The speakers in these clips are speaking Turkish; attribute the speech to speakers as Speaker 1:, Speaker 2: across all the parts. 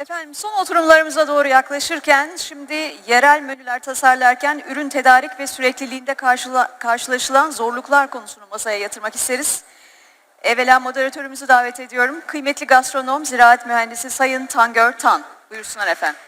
Speaker 1: Efendim son oturumlarımıza doğru yaklaşırken şimdi yerel menüler tasarlarken ürün tedarik ve sürekliliğinde karşıla- karşılaşılan zorluklar konusunu masaya yatırmak isteriz. Evvela moderatörümüzü davet ediyorum. Kıymetli gastronom, ziraat mühendisi Sayın Tangör Tan. Buyursunlar efendim.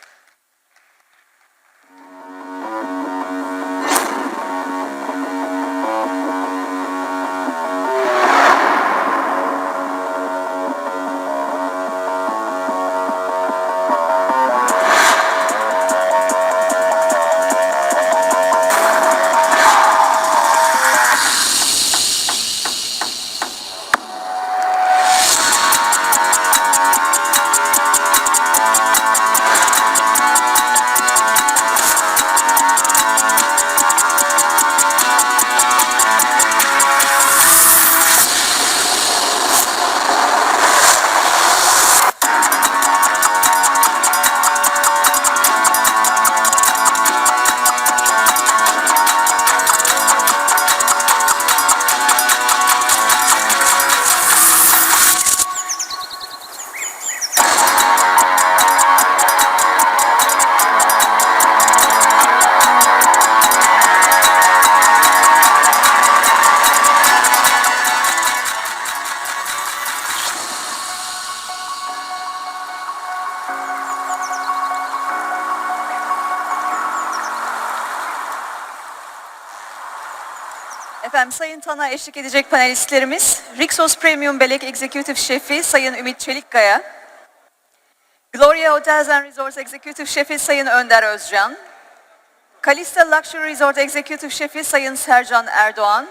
Speaker 1: Tan'a eşlik edecek panelistlerimiz Rixos Premium Belek Executive Şefi Sayın Ümit Çelikkaya, Gloria Hotels and Resorts Executive Şefi Sayın Önder Özcan, Kalista Luxury Resort Executive Şefi Sayın Sercan Erdoğan,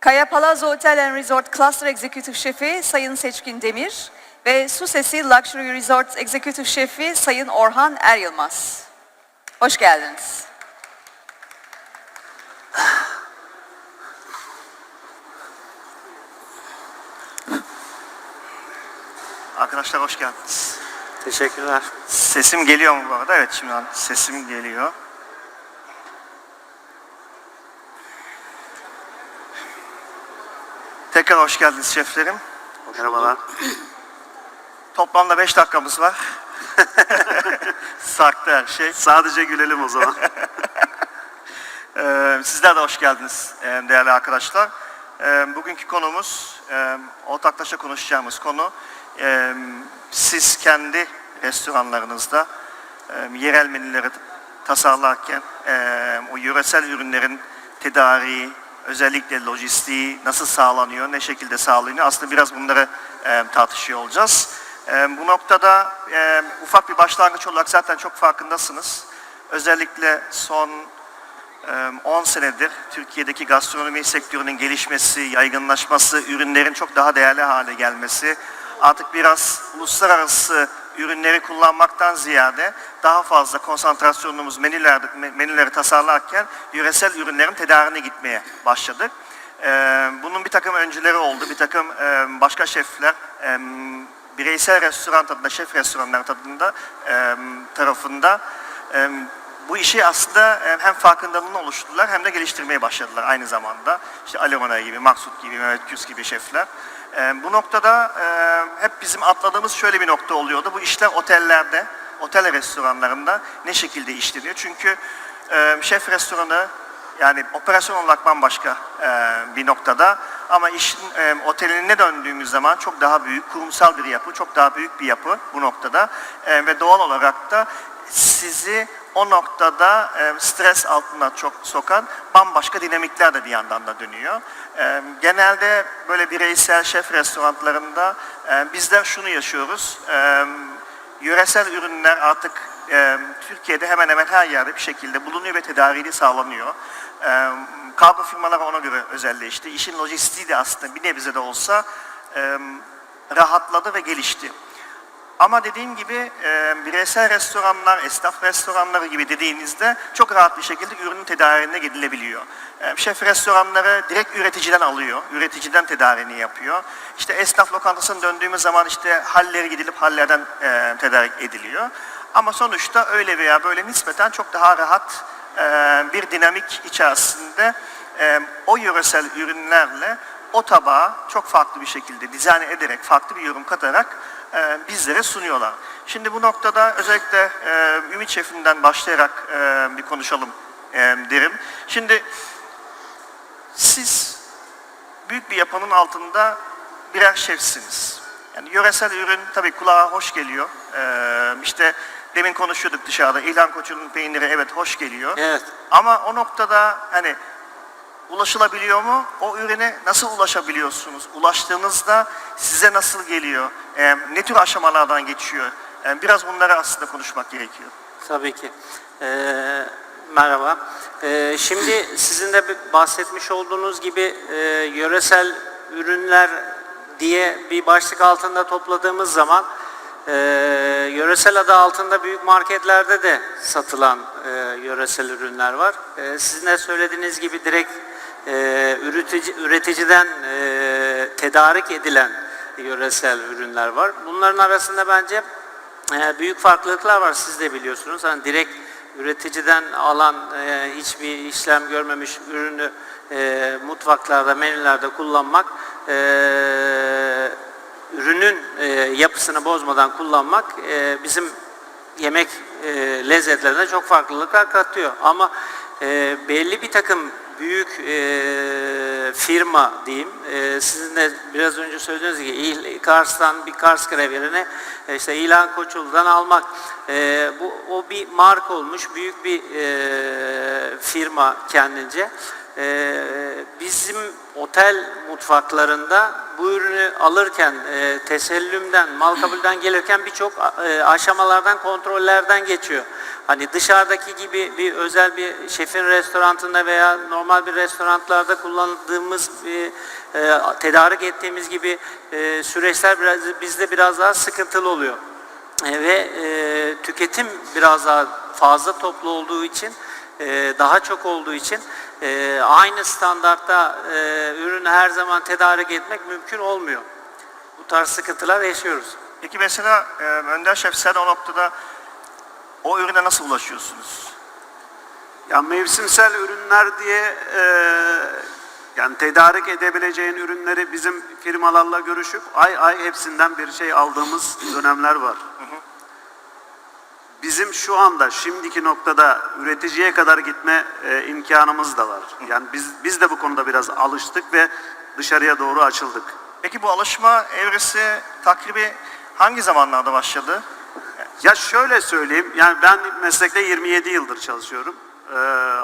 Speaker 1: Kaya Palazzo Hotel and Resort Cluster Executive Şefi Sayın Seçkin Demir ve Susesi Luxury Resort Executive Şefi Sayın Orhan Er Yılmaz. Hoş geldiniz.
Speaker 2: Arkadaşlar hoş geldiniz.
Speaker 3: Teşekkürler.
Speaker 2: Sesim geliyor mu bu arada? Evet şimdi an- sesim geliyor. Tekrar hoş geldiniz şeflerim.
Speaker 3: Merhabalar.
Speaker 2: Toplamda 5 dakikamız var. Sarktı her şey.
Speaker 3: Sadece gülelim o zaman.
Speaker 2: Ee, sizler de hoş geldiniz e, değerli arkadaşlar. Ee, bugünkü konumuz, e, ortaklaşa konuşacağımız konu, e, siz kendi restoranlarınızda e, yerel menüleri tasarlarken e, o yöresel ürünlerin tedariği, özellikle lojistiği nasıl sağlanıyor, ne şekilde sağlanıyor aslında biraz bunları e, tartışıyor olacağız. E, bu noktada e, ufak bir başlangıç olarak zaten çok farkındasınız. Özellikle son 10 senedir Türkiye'deki gastronomi sektörünün gelişmesi, yaygınlaşması, ürünlerin çok daha değerli hale gelmesi, artık biraz uluslararası ürünleri kullanmaktan ziyade daha fazla konsantrasyonumuz menülerde, menüleri tasarlarken yöresel ürünlerin tedarine gitmeye başladık. Ee, Bunun bir takım öncüleri oldu, bir takım e, başka şefler e, bireysel restoran tadında, şef restoranlar tadında e, tarafında bu işi aslında hem farkındalığını oluşturdular hem de geliştirmeye başladılar aynı zamanda. İşte Ali gibi, Maksut gibi, Mehmet Küs gibi şefler. E, Bu noktada e, hep bizim atladığımız şöyle bir nokta oluyordu. Bu işler otellerde, otel restoranlarında ne şekilde işleniyor? Çünkü e, şef restoranı yani operasyon olarak bambaşka e, bir noktada ama işin e, oteline döndüğümüz zaman çok daha büyük, kurumsal bir yapı, çok daha büyük bir yapı bu noktada E, ve doğal olarak da sizi o noktada e, stres altına çok sokan bambaşka dinamikler de bir yandan da dönüyor. E, genelde böyle bireysel şef restoranlarında e, bizler şunu yaşıyoruz. E, yöresel ürünler artık Türkiye'de hemen hemen her yerde bir şekilde bulunuyor ve tedariği sağlanıyor. E, kargo firmaları ona göre özelleşti. İşin lojistiği de aslında bir nebze de olsa rahatladı ve gelişti. Ama dediğim gibi e, bireysel restoranlar, esnaf restoranları gibi dediğinizde çok rahat bir şekilde ürünün tedariğine gidilebiliyor. E, şef restoranları direkt üreticiden alıyor, üreticiden tedariğini yapıyor. İşte esnaf lokantasına döndüğümüz zaman işte halleri gidilip hallerden e, tedarik ediliyor. Ama sonuçta öyle veya böyle nispeten çok daha rahat e, bir dinamik içerisinde e, o yöresel ürünlerle o tabağa çok farklı bir şekilde dizayn ederek, farklı bir yorum katarak e, bizlere sunuyorlar. Şimdi bu noktada özellikle e, Ümit Şef'inden başlayarak e, bir konuşalım e, derim. Şimdi siz büyük bir yapının altında birer şefsiniz. Yani yöresel ürün tabii kulağa hoş geliyor. Ee, işte demin konuşuyorduk dışarıda. İlhan Koçu'nun peyniri evet hoş geliyor.
Speaker 3: Evet.
Speaker 2: Ama o noktada hani ulaşılabiliyor mu? O ürüne nasıl ulaşabiliyorsunuz? Ulaştığınızda size nasıl geliyor? Ee, ne tür aşamalardan geçiyor? Ee, biraz bunları aslında konuşmak gerekiyor.
Speaker 3: Tabii ki. Ee, merhaba. Ee, şimdi sizin de bahsetmiş olduğunuz gibi e, yöresel ürünler diye bir başlık altında topladığımız zaman e, yöresel adı altında büyük marketlerde de satılan e, yöresel ürünler var. E, sizin de söylediğiniz gibi direkt e, üretici, üreticiden e, tedarik edilen yöresel ürünler var. Bunların arasında bence e, büyük farklılıklar var siz de biliyorsunuz. Hani direkt üreticiden alan e, hiçbir işlem görmemiş ürünü e, mutfaklarda, menülerde kullanmak e, ürünün e, yapısını bozmadan kullanmak e, bizim yemek e, lezzetlerine çok farklılıklar katıyor. Ama e, belli bir takım büyük e, firma diyeyim, e, sizin de biraz önce söylediğiniz gibi Kars'tan bir Kars grevyerine e, işte İlhan Koçul'dan almak, e, bu o bir mark olmuş, büyük bir e, firma kendince. E, bizim otel mutfaklarında bu ürünü alırken e, tesellümden, mal kabulden gelirken birçok e, aşamalardan, kontrollerden geçiyor. Hani dışarıdaki gibi bir özel bir şefin restorantında veya normal bir restoranlarda kullandığımız bir, e, tedarik ettiğimiz gibi e, süreçler biraz bizde biraz daha sıkıntılı oluyor. E, ve e, tüketim biraz daha fazla toplu olduğu için e, daha çok olduğu için e, aynı standartta e, ürünü her zaman tedarik etmek mümkün olmuyor. Bu tarz sıkıntılar yaşıyoruz.
Speaker 2: Peki mesela e, Önder Şef sen o noktada o ürüne nasıl ulaşıyorsunuz?
Speaker 4: Ya mevsimsel ürünler diye e, yani tedarik edebileceğin ürünleri bizim firmalarla görüşüp ay ay hepsinden bir şey aldığımız dönemler var. Bizim şu anda şimdiki noktada üreticiye kadar gitme e, imkanımız da var. Yani biz biz de bu konuda biraz alıştık ve dışarıya doğru açıldık.
Speaker 2: Peki bu alışma evresi takribi hangi zamanlarda başladı?
Speaker 4: Ya şöyle söyleyeyim, yani ben meslekte 27 yıldır çalışıyorum. Ee,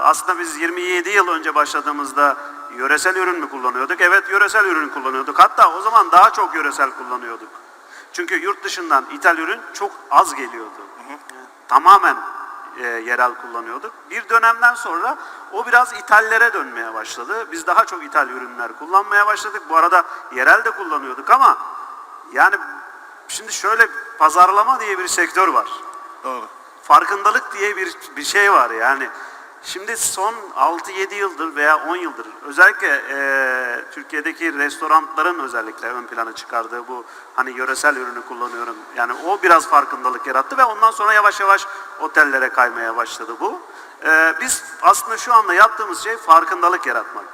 Speaker 4: aslında biz 27 yıl önce başladığımızda yöresel ürün mü kullanıyorduk? Evet yöresel ürün kullanıyorduk. Hatta o zaman daha çok yöresel kullanıyorduk. Çünkü yurt dışından ithal ürün çok az geliyordu. Tamamen e, yerel kullanıyorduk. Bir dönemden sonra o biraz ithallere dönmeye başladı. Biz daha çok ithal ürünler kullanmaya başladık. Bu arada yerel de kullanıyorduk ama yani şimdi şöyle pazarlama diye bir sektör var
Speaker 2: Doğru.
Speaker 4: farkındalık diye bir, bir şey var yani. Şimdi son 6-7 yıldır veya 10 yıldır özellikle eee, Türkiye'deki restoranların özellikle ön plana çıkardığı bu hani yöresel ürünü kullanıyorum. Yani o biraz farkındalık yarattı ve ondan sonra yavaş yavaş otellere kaymaya başladı bu. Eee, biz aslında şu anda yaptığımız şey farkındalık yaratmak.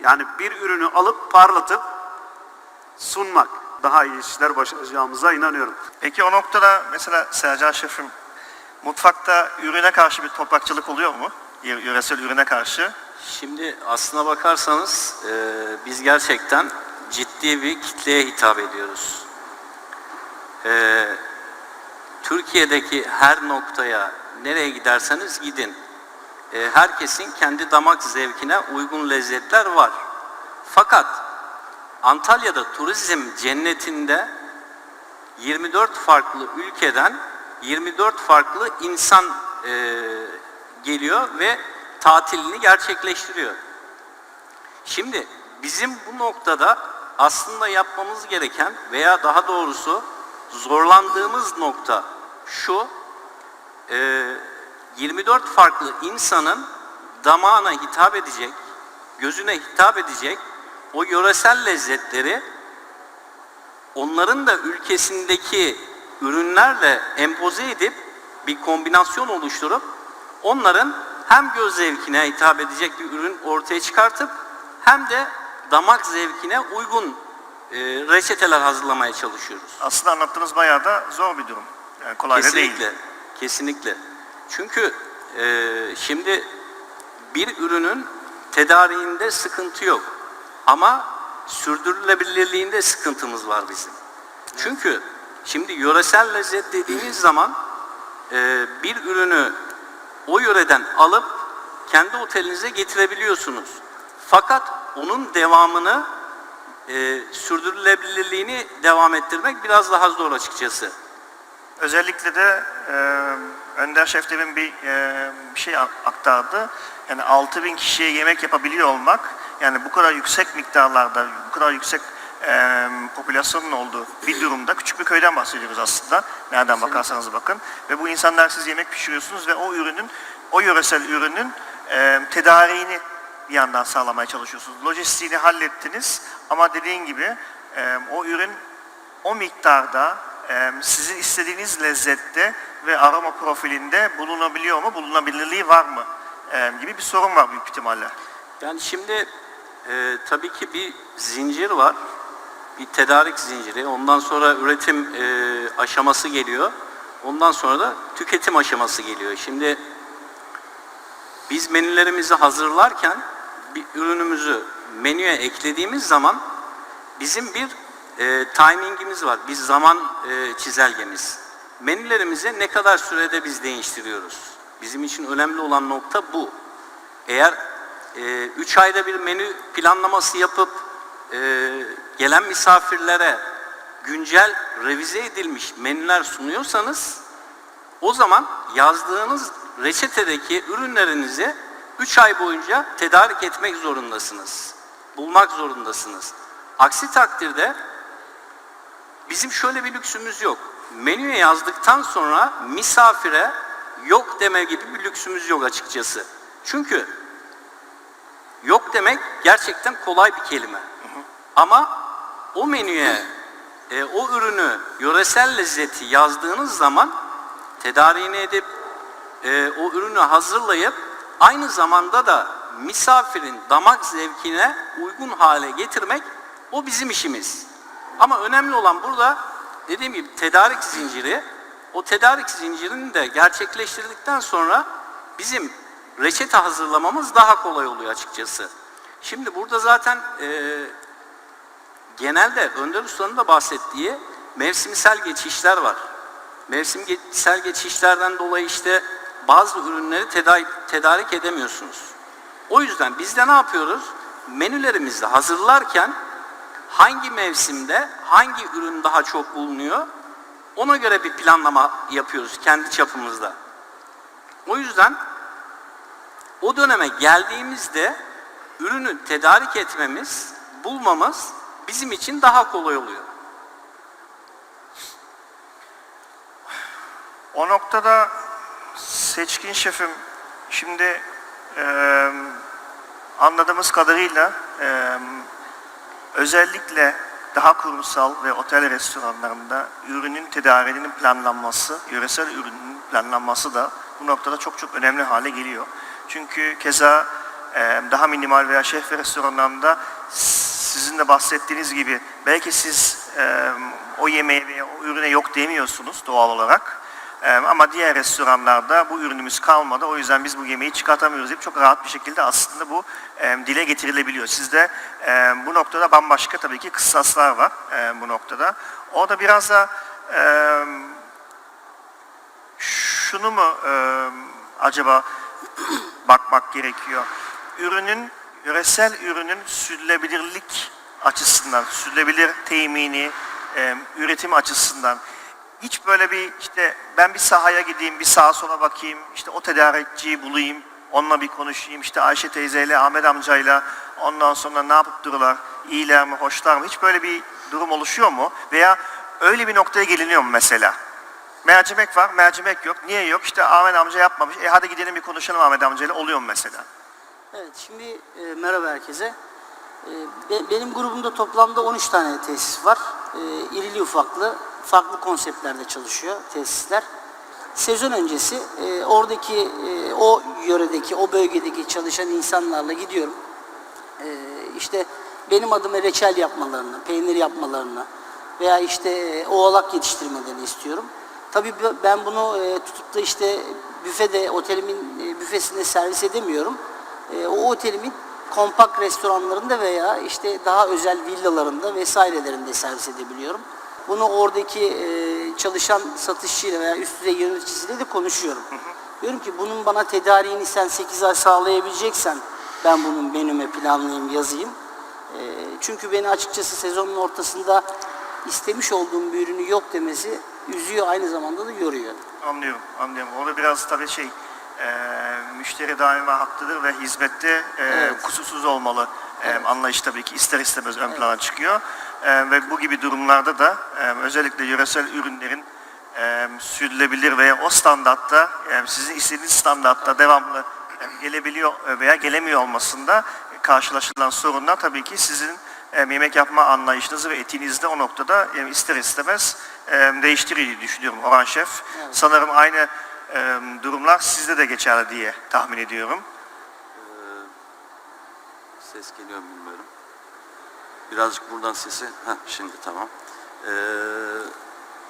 Speaker 4: Yani bir ürünü alıp parlatıp sunmak. Daha iyi işler başaracağımıza inanıyorum.
Speaker 2: Peki o noktada mesela Sercan Şef'im mutfakta ürüne karşı bir toprakçılık oluyor mu? Yöresel ürüne karşı.
Speaker 5: Şimdi aslına bakarsanız e, biz gerçekten ciddi bir kitleye hitap ediyoruz. E, Türkiye'deki her noktaya nereye giderseniz gidin. e, herkesin kendi damak zevkine uygun lezzetler var. Fakat Antalya'da turizm cennetinde 24 farklı ülkeden 24 farklı insan e, geliyor ve tatilini gerçekleştiriyor. Şimdi bizim bu noktada aslında yapmamız gereken veya daha doğrusu zorlandığımız nokta şu, e, 24 farklı insanın damağına hitap edecek, gözüne hitap edecek o yöresel lezzetleri onların da ülkesindeki ürünlerle empoze edip bir kombinasyon oluşturup onların hem göz zevkine hitap edecek bir ürün ortaya çıkartıp hem de damak zevkine uygun e, reçeteler hazırlamaya çalışıyoruz.
Speaker 2: Aslında anlattığınız bayağı da zor bir durum. Yani kolay da değil.
Speaker 5: Kesinlikle, kesinlikle. Çünkü e, şimdi bir ürünün tedariğinde sıkıntı yok. Ama sürdürülebilirliğinde sıkıntımız var bizim. Çünkü şimdi yöresel lezzet dediğimiz zaman e, bir ürünü o yöreden alıp kendi otelinize getirebiliyorsunuz. Fakat onun devamını e, sürdürülebilirliğini devam ettirmek biraz daha zor açıkçası.
Speaker 2: Özellikle de e, Önder Şef demin bir, e, bir şey ak- aktardı. Yani 6000 kişiye yemek yapabiliyor olmak, yani bu kadar yüksek miktarlarda, bu kadar yüksek e, popülasyonun olduğu bir durumda küçük bir köyden bahsediyoruz aslında. Nereden bakarsanız bakın. Ve bu insanlar siz yemek pişiriyorsunuz ve o ürünün, o yöresel ürünün e, tedariğini bir yandan sağlamaya çalışıyorsunuz. Lojistiğini hallettiniz ama dediğin gibi e, o ürün o miktarda e, sizin istediğiniz lezzette ve aroma profilinde bulunabiliyor mu, bulunabilirliği var mı e, gibi bir sorun var büyük ihtimalle.
Speaker 5: Yani şimdi e, tabii ki bir zincir var. Bir tedarik zinciri. Ondan sonra üretim e, aşaması geliyor. Ondan sonra da tüketim aşaması geliyor. Şimdi biz menülerimizi hazırlarken bir ürünümüzü menüye eklediğimiz zaman bizim bir e, timingimiz var. Bir zaman e, çizelgemiz. Menülerimizi ne kadar sürede biz değiştiriyoruz? Bizim için önemli olan nokta bu. Eğer 3 ayda bir menü planlaması yapıp e, gelen misafirlere güncel revize edilmiş menüler sunuyorsanız o zaman yazdığınız reçetedeki ürünlerinizi 3 ay boyunca tedarik etmek zorundasınız. Bulmak zorundasınız. Aksi takdirde bizim şöyle bir lüksümüz yok. Menüye yazdıktan sonra misafire yok deme gibi bir lüksümüz yok açıkçası. Çünkü yok demek gerçekten kolay bir kelime. Ama o menüye e, o ürünü yöresel lezzeti yazdığınız zaman tedariğini edip e, o ürünü hazırlayıp aynı zamanda da misafirin damak zevkine uygun hale getirmek o bizim işimiz. Ama önemli olan burada dediğim gibi tedarik zinciri. O tedarik zincirini de gerçekleştirdikten sonra bizim reçete hazırlamamız daha kolay oluyor açıkçası. Şimdi burada zaten e, genelde Önder Usta'nın da bahsettiği mevsimsel geçişler var. Mevsimsel geçişlerden dolayı işte bazı ürünleri tedarik, tedarik edemiyorsunuz. O yüzden biz de ne yapıyoruz? Menülerimizi hazırlarken hangi mevsimde hangi ürün daha çok bulunuyor ona göre bir planlama yapıyoruz kendi çapımızda. O yüzden o döneme geldiğimizde ürünü tedarik etmemiz, bulmamız bizim için daha kolay oluyor.
Speaker 2: O noktada seçkin şefim şimdi e, anladığımız kadarıyla e, özellikle daha kurumsal ve otel restoranlarında ürünün tedariğinin planlanması, yöresel ürünün planlanması da bu noktada çok çok önemli hale geliyor. Çünkü keza e, daha minimal veya şef restoranlarında sizin de bahsettiğiniz gibi belki siz e, o yemeğe veya o ürüne yok demiyorsunuz doğal olarak. Ee, ama diğer restoranlarda bu ürünümüz kalmadı. O yüzden biz bu yemeği çıkartamıyoruz deyip çok rahat bir şekilde aslında bu e, dile getirilebiliyor. Sizde e, bu noktada bambaşka tabii ki kıssaslar var e, bu noktada. O da biraz da e, şunu mu e, acaba bakmak gerekiyor? Ürünün, yöresel ürünün sürdürülebilirlik açısından, sürdürülebilir temini, e, üretim açısından hiç böyle bir işte ben bir sahaya gideyim, bir sağa sola bakayım, işte o tedarikçiyi bulayım, onunla bir konuşayım, işte Ayşe teyzeyle, Ahmet amcayla, ondan sonra ne yapıp dururlar, iyiler mi, hoşlar mı, hiç böyle bir durum oluşuyor mu? Veya öyle bir noktaya geliniyor mu mesela? Mercimek var, mercimek yok. Niye yok? İşte Ahmet amca yapmamış. E hadi gidelim bir konuşalım Ahmet amcayla. Oluyor mu mesela?
Speaker 6: Evet, şimdi e, merhaba herkese. E, be- benim grubumda toplamda 13 tane tesis var. E, irili ufaklı, farklı konseptlerde çalışıyor tesisler. Sezon öncesi e, oradaki, e, o yöredeki, o bölgedeki çalışan insanlarla gidiyorum. E, işte benim adıma reçel yapmalarını, peynir yapmalarını veya işte e, oğlak yetiştirmelerini istiyorum. Tabii ben bunu e, tutup da işte büfede, otelimin e, büfesinde servis edemiyorum. E, o otelimin kompakt restoranlarında veya işte daha özel villalarında vesairelerinde servis edebiliyorum. Bunu oradaki e, çalışan satışçıyla veya üst düzey yöneticisiyle de konuşuyorum. Diyorum ki bunun bana tedariğini sen 8 ay sağlayabileceksen ben bunun menüme planlayayım, yazayım. E, çünkü beni açıkçası sezonun ortasında istemiş olduğum bir ürünü yok demesi üzüyor aynı zamanda da yoruyor.
Speaker 2: Anlıyorum, anlıyorum. Orada biraz tabii şey, e, müşteri daima haklıdır ve hizmette e,
Speaker 6: Evet.
Speaker 2: kusursuz olmalı. E, anlayış tabii ki ister istemez ön plana çıkıyor. E, ve bu gibi durumlarda da e, özellikle yöresel ürünlerin e, sürdürülebilir veya o standartta, e, sizin istediğiniz standartta devamlı e, gelebiliyor veya gelemiyor olmasında karşılaşılan sorunlar tabii ki sizin e, yemek yapma anlayışınızı ve etiğinizi de o noktada e, ister istemez e, değiştirir diye düşünüyorum Orhan Şef. Sanırım aynı durumlar sizde de geçerli diye tahmin ediyorum.
Speaker 7: Ses geliyor bilmiyorum. Birazcık buradan sesi. Heh, şimdi tamam. Ee,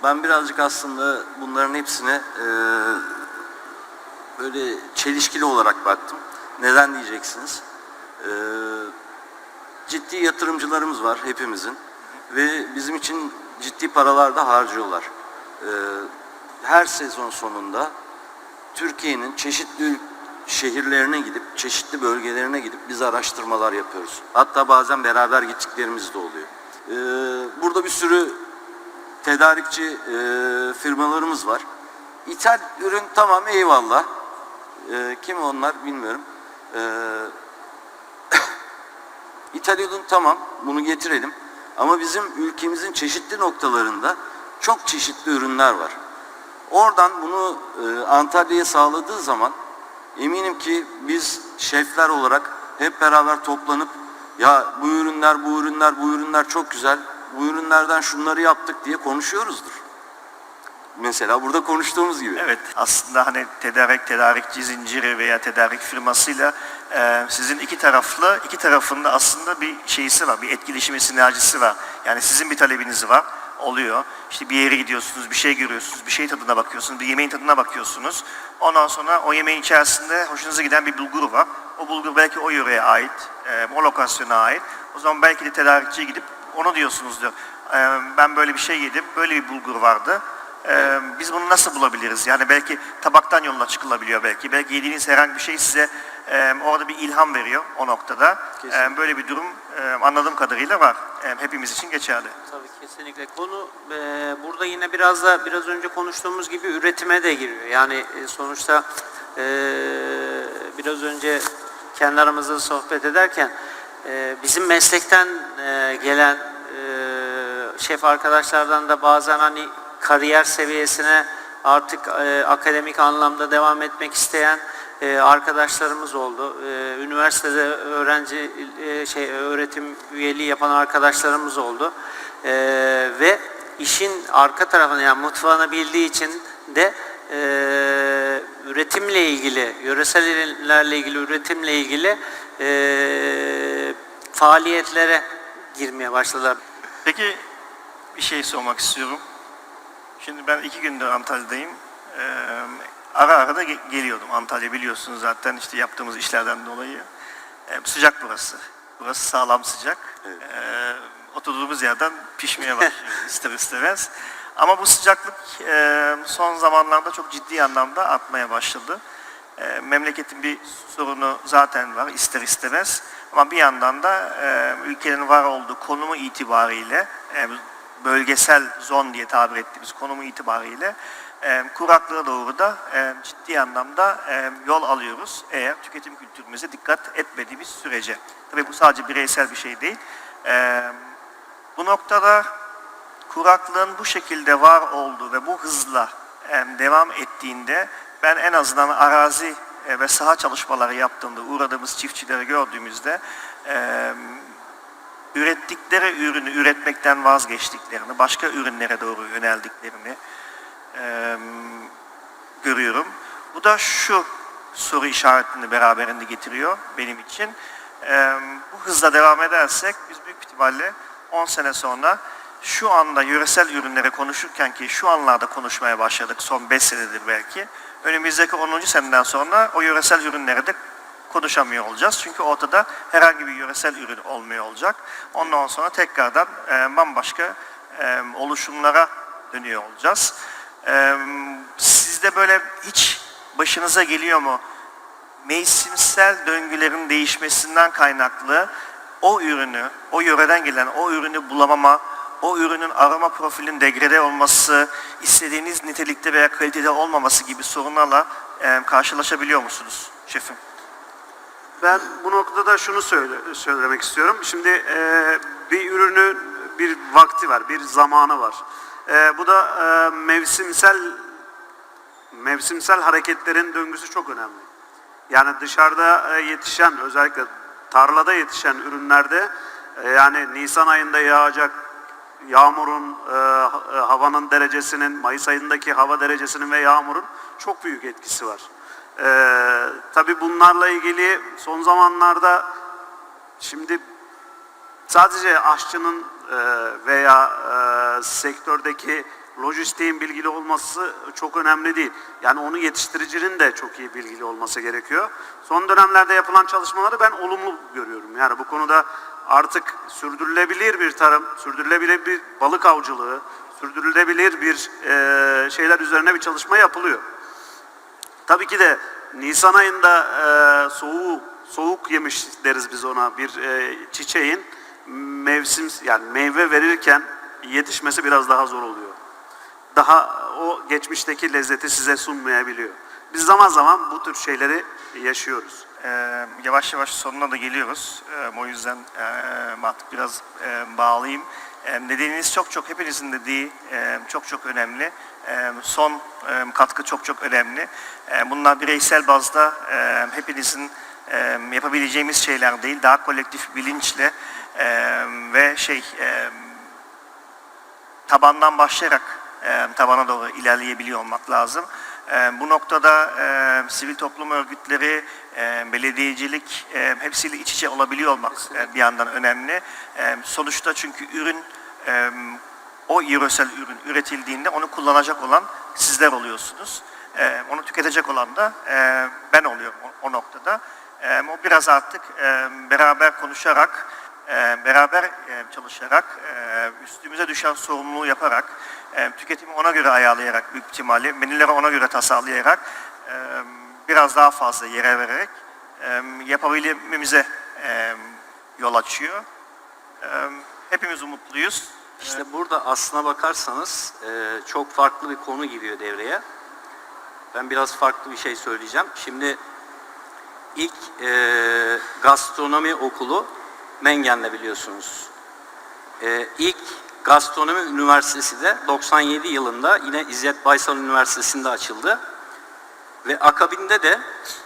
Speaker 7: ben birazcık aslında bunların hepsine e, böyle çelişkili olarak baktım. Neden diyeceksiniz? Ee, ciddi yatırımcılarımız var hepimizin ve bizim için ciddi paralar da harcıyorlar. Ee, her sezon sonunda Türkiye'nin çeşitli şehirlerine gidip, çeşitli bölgelerine gidip biz araştırmalar yapıyoruz. Hatta bazen beraber gittiklerimiz de oluyor. Ee, burada bir sürü tedarikçi e, firmalarımız var. İthal ürün tamam eyvallah. Ee, kim onlar bilmiyorum. Ee, İthal ürün tamam bunu getirelim. Ama bizim ülkemizin çeşitli noktalarında çok çeşitli ürünler var. Oradan bunu e, Antalya'ya sağladığı zaman eminim ki biz şefler olarak hep beraber toplanıp ya bu ürünler, bu ürünler, bu ürünler çok güzel. Bu ürünlerden şunları yaptık diye konuşuyoruzdur. Mesela burada konuştuğumuz gibi.
Speaker 2: Evet aslında hani tedarik, tedarikçi zinciri veya tedarik firmasıyla e, sizin iki taraflı, iki tarafında aslında bir şeysi var, bir etkileşimi, sinerjisi var. Yani sizin bir talebiniz var, oluyor. İşte bir yere gidiyorsunuz, bir şey görüyorsunuz, bir şey tadına bakıyorsunuz, bir yemeğin tadına bakıyorsunuz. Ondan sonra o yemeğin içerisinde hoşunuza giden bir bulgur var. O bulgur belki o yöreye ait, o lokasyona ait. O zaman belki de tedarikçiye gidip onu diyorsunuzdur. Ben böyle bir şey yedim, böyle bir bulgur vardı. Ee, biz bunu nasıl bulabiliriz? Yani belki tabaktan yoluna çıkılabiliyor belki. Belki yediğiniz herhangi bir şey size e, orada bir ilham veriyor o noktada. E, böyle bir durum anladığım kadarıyla var. Hepimiz için geçerli.
Speaker 3: Tabii kesinlikle. Konu e, burada yine biraz da biraz önce konuştuğumuz gibi üretime de giriyor. Yani e, sonuçta e, biraz önce kendi aramızda sohbet ederken e, bizim meslekten e, gelen e, şef arkadaşlardan da bazen hani kariyer seviyesine artık e, akademik anlamda devam etmek isteyen e, arkadaşlarımız oldu. E, üniversitede öğrenci e, şey öğretim üyeliği yapan arkadaşlarımız oldu. E, ve işin arka tarafını yani mutfağını bildiği için de e, üretimle ilgili, yöresel ürünlerle ilgili üretimle ilgili e, faaliyetlere girmeye başladılar.
Speaker 2: Peki bir şey sormak istiyorum. Şimdi ben iki gündür Antalya'dayım. Ee, ara ara da ge- geliyordum. Antalya biliyorsunuz zaten işte yaptığımız işlerden dolayı. Ee, sıcak burası. Burası sağlam sıcak. Ee, oturduğumuz yerden pişmeye başlıyor ister istemez. Ama bu sıcaklık e, son zamanlarda çok ciddi anlamda artmaya başladı. E, memleketin bir sorunu zaten var ister istemez. Ama bir yandan da e, ülkenin var olduğu konumu itibariyle e, bölgesel zon diye tabir ettiğimiz konumu itibariyle e, kuraklığa doğru da e, ciddi anlamda e, yol alıyoruz eğer tüketim kültürümüze dikkat etmediğimiz sürece. Tabii bu sadece bireysel bir şey değil. E, bu noktada kuraklığın bu şekilde var olduğu ve bu hızla e, devam ettiğinde ben en azından arazi ve saha çalışmaları yaptığımda uğradığımız çiftçileri gördüğümüzde ürettikleri ürünü üretmekten vazgeçtiklerini, başka ürünlere doğru yöneldiklerini e, görüyorum. Bu da şu soru işaretini beraberinde getiriyor benim için. Ee, bu hızla devam edersek biz büyük ihtimalle 10 sene sonra şu anda yöresel ürünleri konuşurken ki şu anlarda konuşmaya başladık son 5 senedir belki. Önümüzdeki 10. seneden sonra o yöresel ürünleri de konuşamıyor olacağız. Çünkü ortada herhangi bir yöresel ürün olmuyor olacak. Ondan sonra tekrardan e, bambaşka e, oluşumlara dönüyor olacağız. E, sizde böyle hiç başınıza geliyor mu? Mevsimsel döngülerin değişmesinden kaynaklı o ürünü, o yöreden gelen o ürünü bulamama, o ürünün aroma profilinin degrede olması, istediğiniz nitelikte veya kalitede olmaması gibi sorunlarla e, karşılaşabiliyor musunuz şefim?
Speaker 4: Ben bu noktada şunu söyle, söylemek istiyorum. Şimdi e, bir ürünün bir vakti var, bir zamanı var. E, bu da e, mevsimsel mevsimsel hareketlerin döngüsü çok önemli. Yani dışarıda e, yetişen, özellikle tarlada yetişen ürünlerde e, yani Nisan ayında yağacak yağmurun, e, e, havanın derecesinin, Mayıs ayındaki hava derecesinin ve yağmurun çok büyük etkisi var. E, tabii bunlarla ilgili son zamanlarda şimdi sadece aşçının e, veya e, sektördeki lojistiğin bilgili olması çok önemli değil. Yani onu yetiştiricinin de çok iyi bilgili olması gerekiyor. Son dönemlerde yapılan çalışmaları ben olumlu görüyorum. Yani bu konuda artık sürdürülebilir bir tarım, sürdürülebilir bir balık avcılığı, sürdürülebilir bir e, şeyler üzerine bir çalışma yapılıyor. Tabii ki de Nisan ayında soğuğu, soğuk yemiş deriz biz ona bir e, çiçeğin mevsim yani meyve verirken yetişmesi biraz daha zor oluyor. Daha o geçmişteki lezzeti size sunmayabiliyor. Biz zaman zaman bu tür şeyleri yaşıyoruz.
Speaker 2: Ee, yavaş yavaş sonuna da geliyoruz. Ee, o yüzden e, artık biraz e, bağlayayım. E, dediğiniz çok çok hepinizin dediği e, çok çok önemli. E, son e, katkı çok çok önemli. E, bunlar bireysel bazda e, hepinizin e, yapabileceğimiz şeyler değil. Daha kolektif bilinçle e, ve şey e, tabandan başlayarak e, tabana doğru ilerleyebiliyor olmak lazım. E, bu noktada e, sivil toplum örgütleri, e, belediyecilik e, hepsiyle iç içe olabiliyor olmak e, bir yandan önemli. E, sonuçta çünkü ürün e, o yöresel ürün üretildiğinde onu kullanacak olan sizler oluyorsunuz. E, onu tüketecek olan da e, ben oluyorum o, o noktada. E, o biraz artık beraber konuşarak, beraber çalışarak, üstümüze düşen sorumluluğu yaparak, tüketimi ona göre ayarlayarak büyük ihtimalle, menüleri ona göre tasarlayarak, biraz daha fazla yere vererek e, yapabilmemize yol açıyor. Hepimiz umutluyuz.
Speaker 5: İşte burada aslına bakarsanız e, çok farklı bir konu giriyor devreye. Ben biraz farklı bir şey söyleyeceğim. Şimdi ilk e, gastronomi okulu Mengen'de biliyorsunuz. E, ilk gastronomi üniversitesi de 97 yılında yine İzzet Baysal Üniversitesi'nde açıldı. Ve akabinde de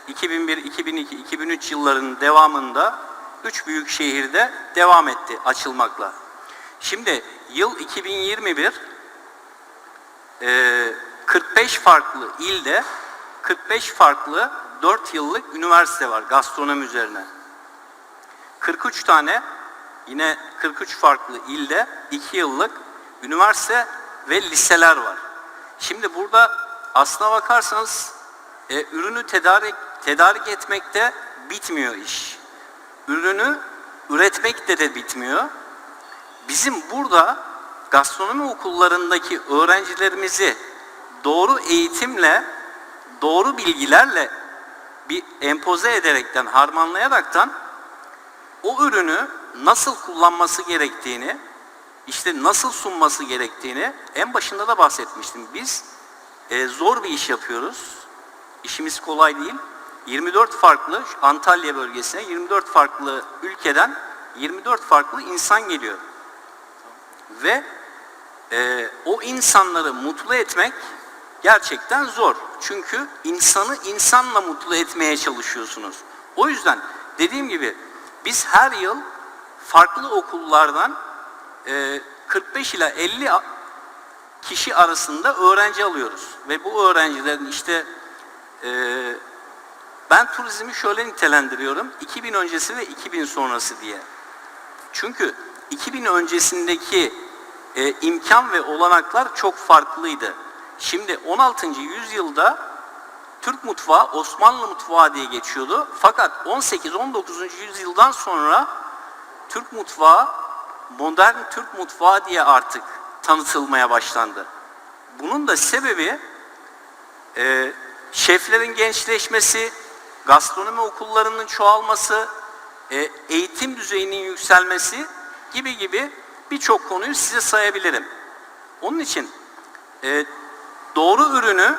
Speaker 5: 2001, 2002, 2003 yıllarının devamında üç büyük şehirde devam etti açılmakla. Şimdi yıl 2021 e, 45 farklı ilde 45 farklı 4 yıllık üniversite var gastronomi üzerine. 43 tane yine 43 farklı ilde 2 yıllık üniversite ve liseler var. Şimdi burada aslına bakarsanız e, ürünü tedarik tedarik etmekte bitmiyor iş. Ürünü üretmekte de bitmiyor. Bizim burada gastronomi okullarındaki öğrencilerimizi doğru eğitimle, doğru bilgilerle bir empoze ederekten, harmanlayaraktan o ürünü nasıl kullanması gerektiğini, işte nasıl sunması gerektiğini en başında da bahsetmiştim. Biz e, zor bir iş yapıyoruz. İşimiz kolay değil. 24 farklı Antalya bölgesine 24 farklı ülkeden 24 farklı insan geliyor. Ve e, o insanları mutlu etmek gerçekten zor. Çünkü insanı insanla mutlu etmeye çalışıyorsunuz. O yüzden dediğim gibi biz her yıl farklı okullardan e, 45 ila 50 a- kişi arasında öğrenci alıyoruz. Ve bu öğrencilerin işte e, Ben turizmi şöyle nitelendiriyorum. 2000 öncesi ve 2000 sonrası diye. Çünkü 2000 öncesindeki e, imkan ve olanaklar çok farklıydı. Şimdi 16. yüzyılda Türk mutfağı Osmanlı mutfağı diye geçiyordu. Fakat 18-19. yüzyıldan sonra Türk mutfağı modern Türk mutfağı diye artık tanıtılmaya başlandı. Bunun da sebebi e, şeflerin gençleşmesi, gastronomi okullarının çoğalması, e, eğitim düzeyinin yükselmesi gibi gibi birçok konuyu size sayabilirim. Onun için e, doğru ürünü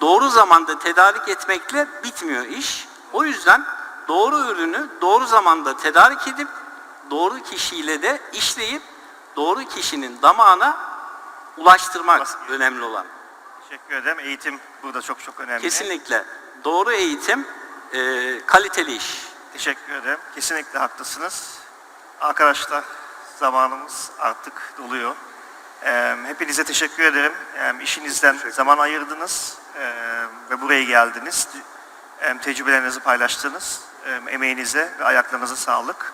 Speaker 5: doğru zamanda tedarik etmekle bitmiyor iş. O yüzden doğru ürünü doğru zamanda tedarik edip doğru kişiyle de işleyip doğru kişinin damağına ulaştırmak önemli olan.
Speaker 2: Teşekkür ederim. Eğitim burada çok çok önemli.
Speaker 5: Kesinlikle doğru eğitim, e, kaliteli iş.
Speaker 2: Teşekkür ederim. Kesinlikle haklısınız. Arkadaşlar zamanımız artık doluyor. Hepinize teşekkür ederim. İşinizden zaman ayırdınız ve buraya geldiniz. Tecrübelerinizi paylaştınız. Emeğinize ve ayaklarınıza sağlık.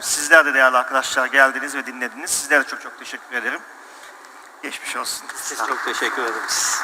Speaker 2: Sizler de değerli arkadaşlar geldiniz ve dinlediniz. Sizlere de çok çok teşekkür ederim. Geçmiş olsun.
Speaker 5: Siz çok teşekkür ederiz.